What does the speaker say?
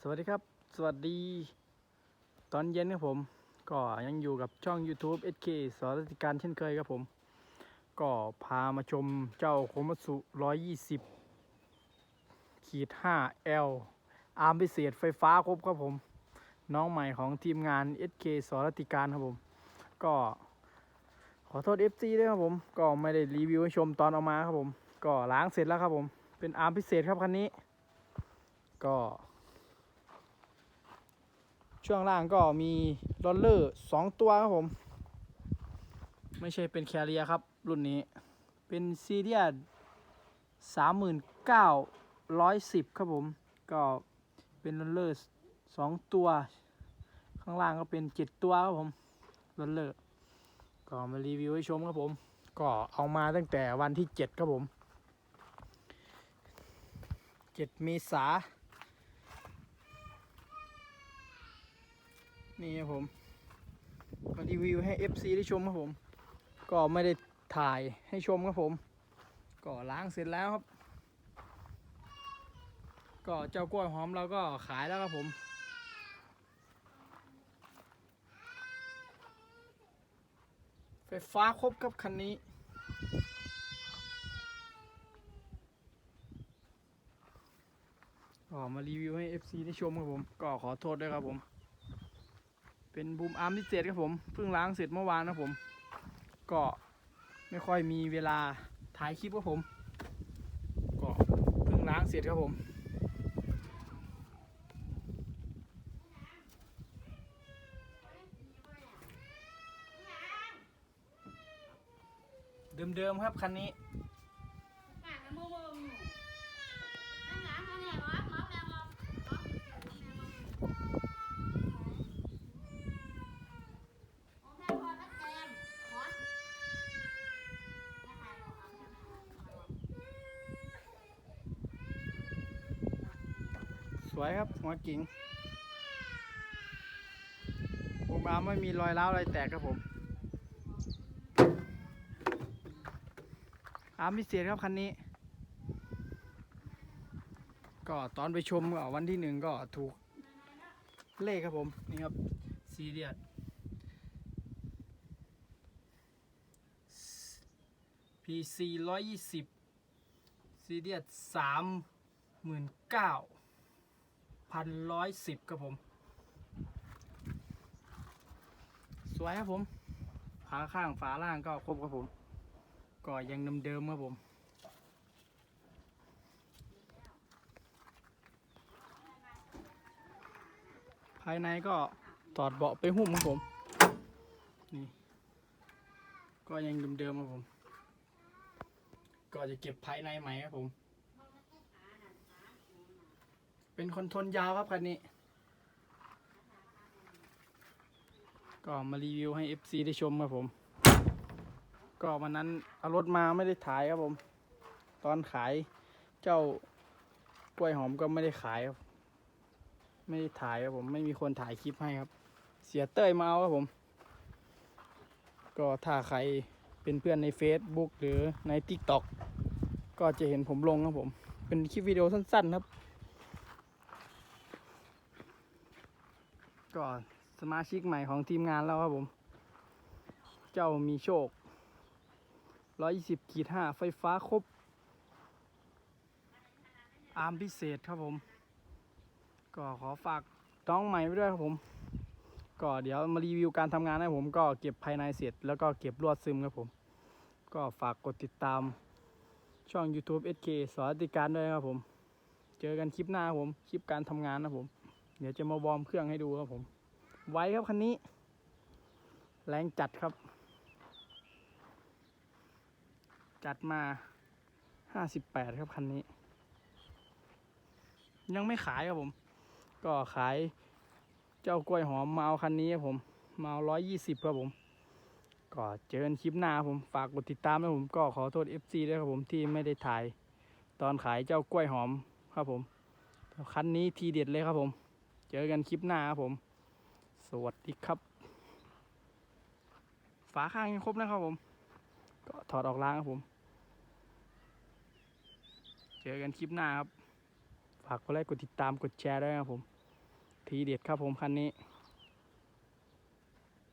สวัสดีครับ สวัสดี ตอนเย็นครับผม ก็ยังอยู่กับช่อง YouTube SK สอรัติการเช่นเคยครับผม ก็พามาชมเจ้าโคมัตสุ120ขีด 5L อาร์มพิเศษไฟฟ้าครบครับผม น้องใหม่ของทีมงาน SK สอรัติการครับผม ก็ขอโทษ FC ด้วยครับผม ก็ไม่ได้รีวิวให้ชมตอนเอามาครับผม ก็ล้างเสร็จแล้วครับผม เป็นอาร์มพิเศษครับคันนี้ ก็ ช่วงล่างก็มีรอลเลอร์สองตัวครับผม ไม่ใช่เป็นแคเรียครับ รุ่นนี้เป็นซีเรียสสามหมื่นเก้าร้อยสิบครับผม ก็เป็นรอลเลอร์สองตัว ข้างล่างก็เป็นเจ็ดตัวครับผมรอลเลอร์ก็มารีวิวให้ชมครับผม ก็เอามาตั้งแต่วันที่เจ็ดครับผมเจ็ดเมษา นี่ครับผม มารีวิวให้ FC ได้ชมครับผม ก็ไม่ได้ถ่ายให้ชมครับผม ก็ล้างเสร็จแล้วครับ ก็เจ้ากล้วยหอมเราก็ขายแล้วครับผมไฟฟ้าครบครับคันนี้ก็มารีวิวให้ FC ได้ชมครับผม ก็ขอโทษด้วยครับผม เป็นบูมอาร์มพิเศษครับผมเพิ่งล้างเสร็จเมื่อวานนะผม ก็ไม่ค่อยมีเวลาถ่ายคลิปครับผม ก็เพิ่งล้างเสร็จครับผมเดิมๆครับคันนี้ สวยครับหัวกิ่งบูมอาไม่มีรอยร้าวอะไรแตกครับผม อาร์มพิเศษครับคันนี้ ก็ตอนไปชมก็วันที่หนึ่งก็ถูกเลขครับผม นี่ครับซีเรียส PC ร้อยยี่สิบซีเรียสสามหมื่นเก้า พันร้อยสิบครับผม สวยครับผม ฝาข้างฝาล่างก็ครบครับผม ก็ยังเดิมๆครับผมภายในก็ถอดเบาะไปหุ้มครับผม นี่ ก็ยังเดิมๆครับผม ก็จะเก็บภายในใหม่ครับผม เป็นคนทนยาวครับคันนี้ ก็มารีวิวให้ FC ได้ชมครับผม ก็วันนั้นเอารถมาไม่ได้ถ่ายครับผม ตอนขายเจ้ากล้วยหอมก็ไม่ได้ขายครับ ไม่ได้ถ่ายครับผมไม่มีคนถ่ายคลิปให้ครับ เสียเต้ยมาเอาครับผม ก็ถ้าใครเป็นเพื่อนใน Facebook หรือใน TikTok ก็จะเห็นผมลงครับผม เป็นคลิปวิดีโอสั้นๆครับ ก็สมาชิกใหม่ของทีมงานแล้วครับผม เจ้ามีโชค 120ขีด5ไฟฟ้าครบ อาร์มพิเศษครับผม ก็ขอฝากน้องใหม่ไว้ด้วยครับผม ก็เดี๋ยวมารีวิวการทำงานให้ผมก็เก็บภายในเสร็จ แล้วก็เก็บลวดซึมครับผม ก็ฝากกดติดตามช่อง YouTube SK สอนติการด้วยครับผม เจอกันคลิปหน้าผม คลิปการทำงานนะผม เดี๋ยวจะมาวอร์มเครื่องให้ดูครับผม ไว้ครับคันนี้ แรงจัดครับ จัดมา58ครับคันนี้ ยังไม่ขายครับผม ก็ขายเจ้ากล้วยหอมมาเอาคันนี้ครับผมมาเอา120ครับผม ก็เจอกันคลิปหน้าผมฝากกดติดตามนะผมก็ขอโทษ FC ด้วยครับผมที่ไม่ได้ถ่าย ตอนขายเจ้ากล้วยหอมครับผมคันนี้ทีเด็ดเลยครับผม เจอกันคลิปหน้าครับผม สวัสดีครับ ฝาข้างยังครบนะครับผม ก็ถอดออกล้างครับผม เจอกันคลิปหน้าครับ ฝากกดไลค์กดติดตามกดแชร์ด้วยนะครับผม ทีเด็ดครับผมคันนี้